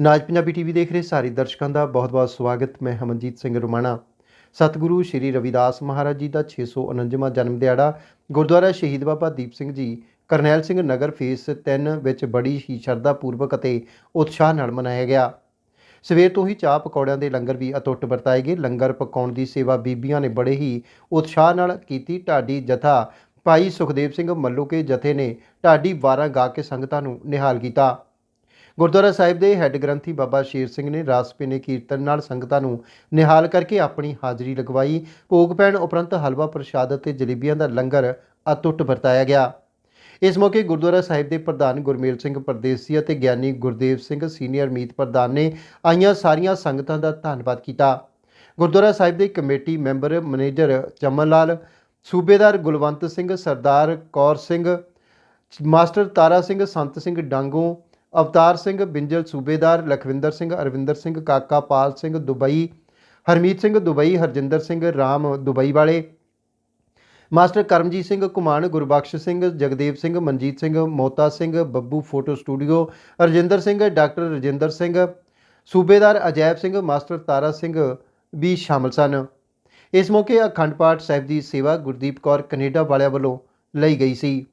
ਨਾਜ Punjabi TV ਦੇਖ ਰਹੇ ਸਾਰੇ ਦਰਸ਼ਕਾਂ ਦਾ ਬਹੁਤ-ਬਹੁਤ ਸਵਾਗਤ। ਮੈਂ ਹਮਨਜੀਤ ਸਿੰਘ ਰੁਮਾਣਾ। ਸਤਿਗੁਰੂ ਸ਼੍ਰੀ ਰਵਿਦਾਸ ਮਹਾਰਾਜ ਜੀ ਦਾ 649ਵਾਂ ਜਨਮ ਦਿਹਾੜਾ ਗੁਰਦੁਆਰਾ ਸ਼ਹੀਦ ਬਾਬਾ ਦੀਪ ਸਿੰਘ ਜੀ, ਕਰਨੈਲ ਸਿੰਘ ਨਗਰ ਫੇਸ 3 ਵਿੱਚ ਬੜੀ ਹੀ ਸ਼ਰਧਾ ਪੂਰਵਕ ਅਤੇ ਉਤਸ਼ਾਹ ਨਾਲ ਮਨਾਇਆ ਗਿਆ। ਸਵੇਰ ਤੋਂ ਹੀ ਚਾਹ ਪਕੌੜਿਆਂ ਦੇ ਲੰਗਰ ਵੀ ਅਟੁੱਟ ਵਰਤਾਏ ਗਏ। ਲੰਗਰ ਪਕਾਉਣ ਦੀ ਸੇਵਾ ਬੀਬੀਆਂ ਨੇ ਬੜੇ ਹੀ ਉਤਸ਼ਾਹ ਨਾਲ ਕੀਤੀ। ਢਾਡੀ ਜਥਾ ਭਾਈ ਸੁਖਦੇਵ ਸਿੰਘ ਮੱਲੋਕੇ ਜਥੇ ਨੇ ਢਾਡੀ 12 ਗਾ ਕੇ ਸੰਗਤਾਂ ਨੂੰ ਨਿਹਾਲ ਕੀਤਾ। ਗੁਰਦੁਆਰਾ ਸਾਹਿਬ ਦੇ ਹੈੱਡ ਗ੍ਰੰਥੀ ਬਾਬਾ ਸ਼ੇਰ ਸਿੰਘ ਨੇ ਰਾਸ ਪੀਨੇ ਕੀਰਤਨ ਨਾਲ ਸੰਗਤਾਂ ਨੂੰ ਨਿਹਾਲ ਕਰਕੇ ਆਪਣੀ ਹਾਜ਼ਰੀ ਲਗਵਾਈ। ਭੋਗ ਪੈਣ ਉਪਰੰਤ ਹਲਵਾ ਪ੍ਰਸ਼ਾਦ ਅਤੇ ਜਲੇਬੀਆਂ ਦਾ ਲੰਗਰ ਅਤੁੱਟ ਵਰਤਾਇਆ ਗਿਆ। ਇਸ ਮੌਕੇ ਗੁਰਦੁਆਰਾ ਸਾਹਿਬ ਦੇ ਪ੍ਰਧਾਨ ਗੁਰਮੇਲ ਸਿੰਘ ਪਰਦੇਸੀ ਅਤੇ ਗਿਆਨੀ ਗੁਰਦੇਵ ਸਿੰਘ ਸੀਨੀਅਰ ਮੀਤ ਪ੍ਰਧਾਨ ਨੇ ਆਈਆਂ ਸਾਰੀਆਂ ਸੰਗਤਾਂ ਦਾ ਧੰਨਵਾਦ ਕੀਤਾ। ਗੁਰਦੁਆਰਾ ਸਾਹਿਬ ਦੇ committee member manager Chaman Lal ਸੂਬੇਦਾਰ ਗੁਲਵੰਤ ਸਿੰਘ, ਸਰਦਾਰ ਕੌਰ ਸਿੰਘ, ਮਾਸਟਰ ਤਾਰਾ ਸਿੰਘ, ਸੰਤ ਸਿੰਘ ਡਾਂਗੋ ਅਵਤਾਰ ਸਿੰਘ ਬਿੰਜਲ, ਸੂਬੇਦਾਰ Lakhwinder Singh, Arvinder Singh, Kaka Pal Singh, Dubai, Harmeet Singh, Dubai, Harjinder Singh, Ram Dubai ਵਾਲੇ। Master Karamjit Singh Kuman Gurbakhsh Singh, Jagdev Singh, Manjit Singh, Mota Singh, Babbu photo studio, Rajinder Singh, doctor Rajinder Singh, ਸੂਬੇਦਾਰ Ajaib Singh, master Tara Singh ਵੀ ਸ਼ਾਮਲ ਸਨ। ਇਸ ਮੌਕੇ ਅਖੰਡ ਪਾਠ ਸਾਹਿਬ ਦੀ ਸੇਵਾ Gurdeep Kaur Canada ਵਾਲਿਆਂ ਵੱਲੋਂ ਲਈ ਗਈ ਸੀ।